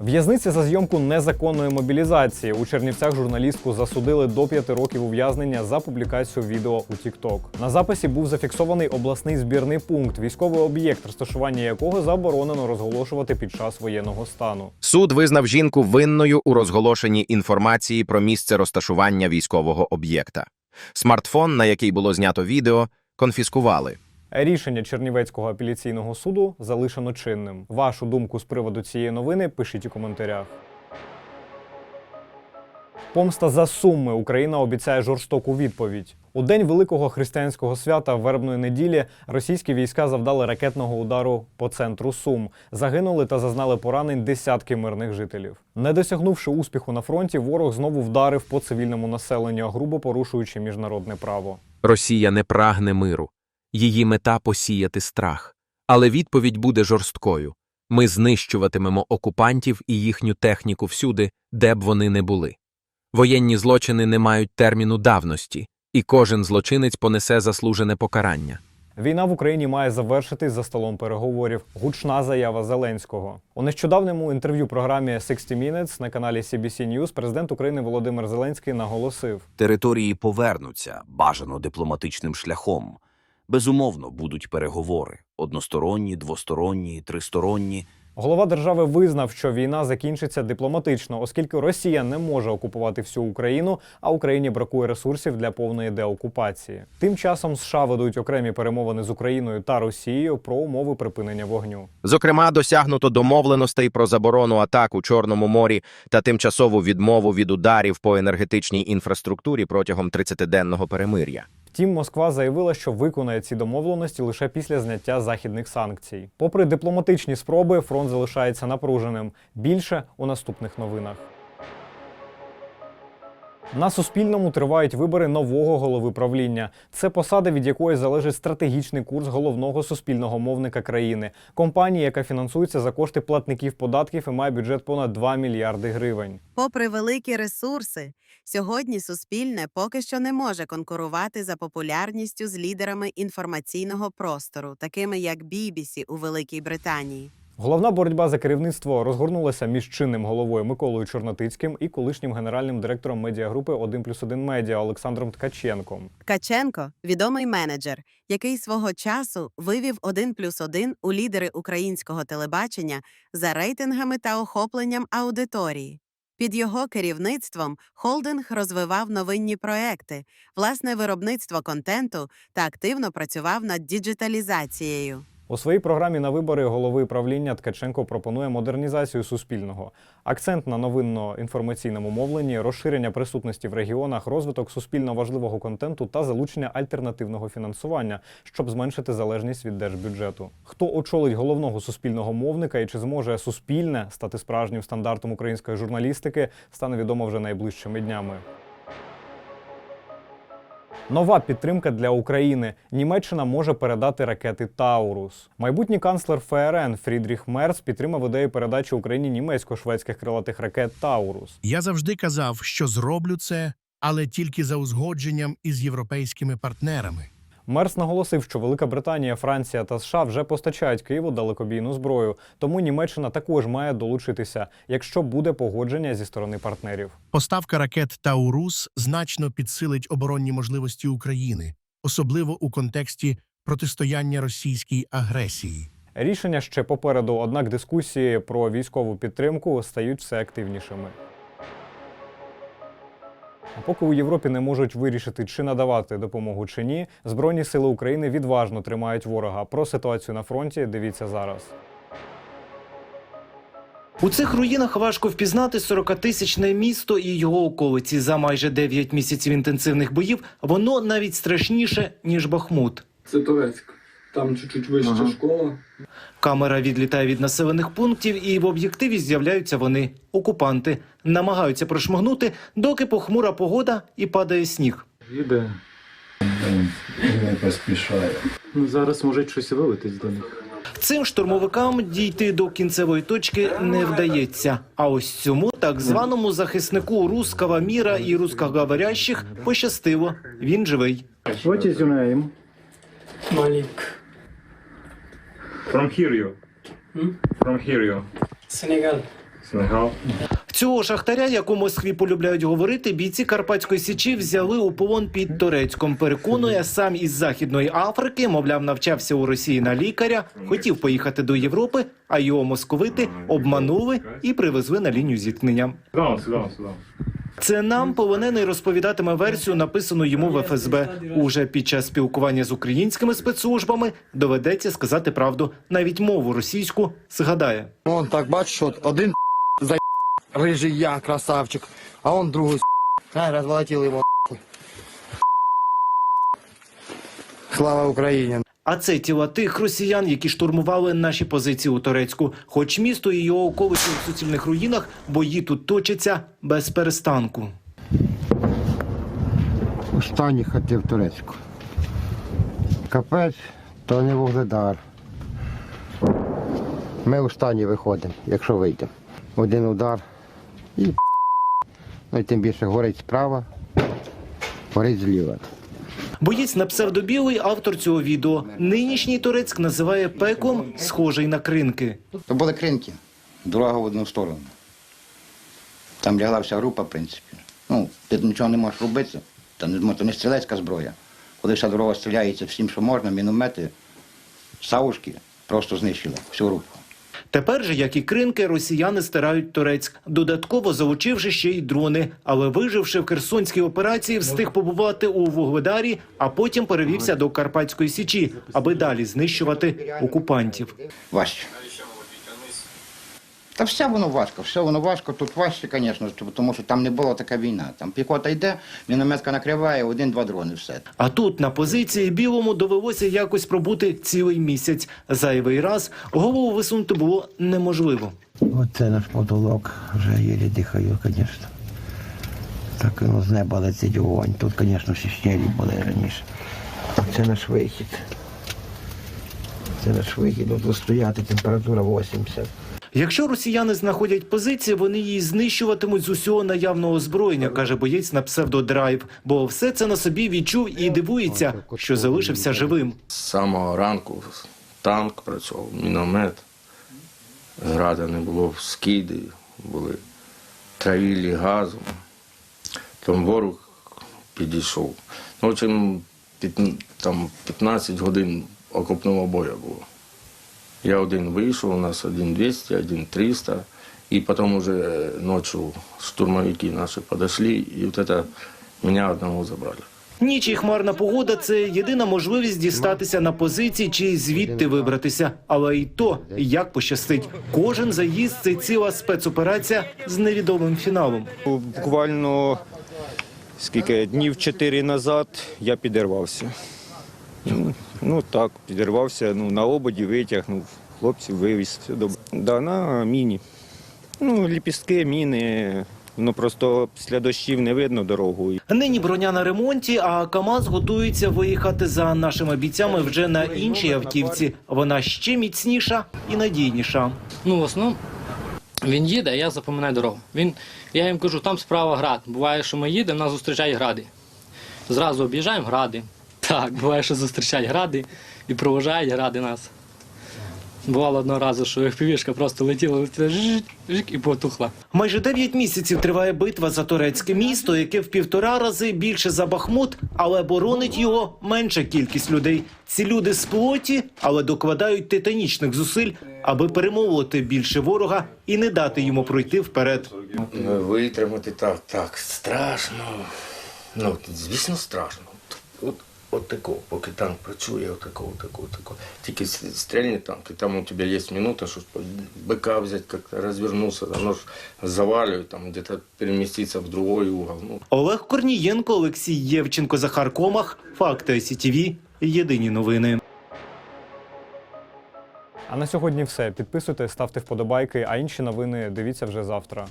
В'язниці за зйомку незаконної мобілізації у Чернівцях журналістку засудили до 5 років ув'язнення за публікацію відео у TikTok. На записі був зафіксований обласний збірний пункт, військовий об'єкт, розташування якого заборонено розголошувати під час воєнного стану. Суд визнав жінку винною у розголошенні інформації про місце розташування військового об'єкта. Смартфон, на який було знято відео, конфіскували. Рішення Чернівецького апеляційного суду залишено чинним. Вашу думку з приводу цієї новини пишіть у коментарях. Помста за суми Україна обіцяє жорстоку відповідь. У день великого християнського свята вербної неділі російські війська завдали ракетного удару по центру Сум. Загинули та зазнали поранень десятки мирних жителів. Не досягнувши успіху на фронті, ворог знову вдарив по цивільному населенню, грубо порушуючи міжнародне право. Росія не прагне миру. Її мета посіяти страх. Але відповідь буде жорсткою. Ми знищуватимемо окупантів і їхню техніку всюди, де б вони не були. Воєнні злочини не мають терміну давності, і кожен злочинець понесе заслужене покарання. Війна в Україні має завершитись за столом переговорів. Гучна заява Зеленського. У нещодавньому інтерв'ю програмі «60 Minutes» на каналі CBC News президент України Володимир Зеленський наголосив: Території повернуться бажано дипломатичним шляхом. Безумовно, будуть переговори односторонні, двосторонні, тристоронні. голова держави визнав, що війна закінчиться дипломатично, оскільки Росія не може окупувати всю Україну, а Україні бракує ресурсів для повної деокупації. Тим часом США ведуть окремі перемовини з Україною та Росією про умови припинення вогню. Зокрема, досягнуто домовленостей про заборону атак у Чорному морі та тимчасову відмову від ударів по енергетичній інфраструктурі протягом 30-денного перемир'я. Втім, Москва заявила, що виконає ці домовленості лише після зняття західних санкцій. Попри дипломатичні спроби, фронт залишається напруженим. Більше у наступних новинах. На Суспільному тривають вибори нового голови правління. Це посада, від якої залежить стратегічний курс головного суспільного мовника країни, компанії, яка фінансується за кошти платників податків і має бюджет понад 2 мільярди гривень. Попри великі ресурси, сьогодні Суспільне поки що не може конкурувати за популярністю з лідерами інформаційного простору, такими як BBC у Великій Британії. Головна боротьба за керівництво розгорнулася між чинним головою Миколою Чорнотицьким і колишнім генеральним директором медіагрупи 1 плюс 1 медіа Олександром Ткаченком. Ткаченко – відомий менеджер, який свого часу вивів 1 плюс 1 у лідери українського телебачення за рейтингами та охопленням аудиторії. Під його керівництвом холдинг розвивав новинні проекти, власне виробництво контенту та активно працював над діджиталізацією. У своїй програмі на вибори голови правління Ткаченко пропонує модернізацію суспільного, акцент на новинно-інформаційному мовленні, розширення присутності в регіонах, розвиток суспільно важливого контенту та залучення альтернативного фінансування, щоб зменшити залежність від держбюджету. Хто очолить головного суспільного мовника і чи зможе суспільне стати справжнім стандартом української журналістики, стане відомо вже найближчими днями. Нова підтримка для України. Німеччина може передати ракети Таурус. Майбутній канцлер ФРН Фрідріх Мерц підтримав ідею передачі Україні німецько-шведських крилатих ракет Таурус. Я завжди казав, що зроблю це, але тільки за узгодженням із європейськими партнерами. Мерц наголосив, що Велика Британія, Франція та США вже постачають Києву далекобійну зброю, тому Німеччина також має долучитися, якщо буде погодження зі сторони партнерів. Поставка ракет Таурус значно підсилить оборонні можливості України, особливо у контексті протистояння російській агресії. Рішення ще попереду, однак дискусії про військову підтримку стають все активнішими. А поки у Європі не можуть вирішити, чи надавати допомогу чи ні, Збройні сили України відважно тримають ворога. Про ситуацію на фронті дивіться зараз. У цих руїнах важко впізнати 40-тисячне місто і його околиці. За майже 9 місяців інтенсивних боїв воно навіть страшніше, ніж Бахмут. Це Турецьк. Там чуть-чуть вища школа. Камера відлітає від населених пунктів, і в об'єктиві з'являються вони. Окупанти намагаються прошмигнути, доки похмура погода і падає сніг. Їде. Не поспішає. Ну зараз може щось вилетить до них. Цим штурмовикам дійти до кінцевої точки не вдається. А ось цьому так званому захиснику руского міра і рускоговорящих пощастило. Він живий. Your name? Malik. From here you. From here you. Senegal. Снегав. Цього шахтаря, як у Москві полюбляють говорити, бійці Карпатської січі взяли у полон під Турецьком. Переконує сам із Західної Африки, мовляв, навчався у Росії на лікаря, хотів поїхати до Європи, а його московити обманули і привезли на лінію зіткнення. Сюди, сюди, сюди. Це нам полонений розповідатиме версію, написану йому в ФСБ. Уже під час спілкування з українськими спецслужбами доведеться сказати правду. Навіть мову російську згадає. Он так бачиш, от один за рижий я, красавчик, а он другий а, розволотили його. Слава Україні! А це тіла тих росіян, які штурмували наші позиції у Турецьку. Хоч місто і його околиці у суцільних руїнах, бої тут точаться без перестанку. Останні хотів турецьку. Капець, то не вугледар. Ми останні виходимо, якщо вийдемо. Один удар і ну і тим більше горить справа, горить зліва. Боєць на псевдобілий автор цього відео. Нинішній Турецьк називає пеклом, схожий на кринки. То були кринки, дорога в одну сторону. Там лягла вся група, в принципі. Ну, ти нічого не можеш робити, та не, то не стрілецька зброя. Коли вся дорога стріляється всім, що можна, міномети, савушки, просто знищили всю групу. Тепер же, як і кринки, росіяни стирають Турецьк, додатково залучивши ще й дрони. Але виживши в Херсонській операції, встиг побувати у Вугледарі, а потім перевівся до Карпатської січі, аби далі знищувати окупантів. Важче. Та все воно важко, все воно важко. Тут важче, звісно, тому що там не була така війна. Там піхота йде, мінометка накриває, один-два дрони, все. А тут на позиції білому довелося якось пробути цілий місяць. Зайвий раз голову висунути було неможливо. Оце наш потолок, вже єлі дихаю, звісно. Так воно з неба летить вогонь. Тут, звісно, всі снігу були раніше. Це наш вихід. Це наш вихід. Тут стояти температура 80. Якщо росіяни знаходять позиції, вони її знищуватимуть з усього наявного озброєння, каже боєць на псевдодрайв. Бо все це на собі відчув і дивується, що залишився живим. З самого ранку танк працював, міномет, града не було, скиди були, травілі газом. Там ворог підійшов. Ну, під- там 15 годин окопного бою було. Я один вийшов, у нас один 200, один 300. І потім уже ночі штурмовики наші підійшли, і вот это мене одного забрали. Ніч і хмарна погода це єдина можливість дістатися на позиції чи звідти вибратися. Але і то як пощастить. Кожен заїзд це ціла спецоперація з невідомим фіналом. Буквально скільки днів чотири назад я підірвався. Ну, ну так, підірвався, ну, на ободі витягнув, хлопців вивіз, все добре. Да, на міні. Ну, ліпістки, міни. Ну просто після дощів не видно дорогу. Нині броня на ремонті, а КАМАЗ готується виїхати за нашими бійцями вже на іншій автівці. Вона ще міцніша і надійніша. Ну, в основному він їде, а я запам'ятаю дорогу. Він, я їм кажу, там справа град. Буває, що ми їдемо, нас зустрічають гради. Зразу об'їжджаємо гради. Так, буває, що зустрічають гради і провожають гради нас. Бувало одного разу, що FPV-шка просто летіла, летіла жик, жик, і потухла. Майже 9 місяців триває битва за турецьке місто, яке в півтора рази більше за Бахмут, але боронить його менша кількість людей. Ці люди з плоті, але докладають титанічних зусиль, аби перемовити більше ворога і не дати йому пройти вперед. Ну, Витримати так, так, страшно. Ну, звісно, страшно. От, от такого, поки танк працює, от такого, такого, такого. Тільки с- стрельне танк, і там у тебе є минута, щоб быка взяти, як-то розвернутися, оно ж завалює, там где-то переміститися в другой угол. Ну, Олег Корнієнко, Олексій Євченко, Захар Комах. Факти СІТВ. Єдині новини. А на сьогодні все. Підписуйтесь, ставте вподобайки, а інші новини дивіться вже завтра.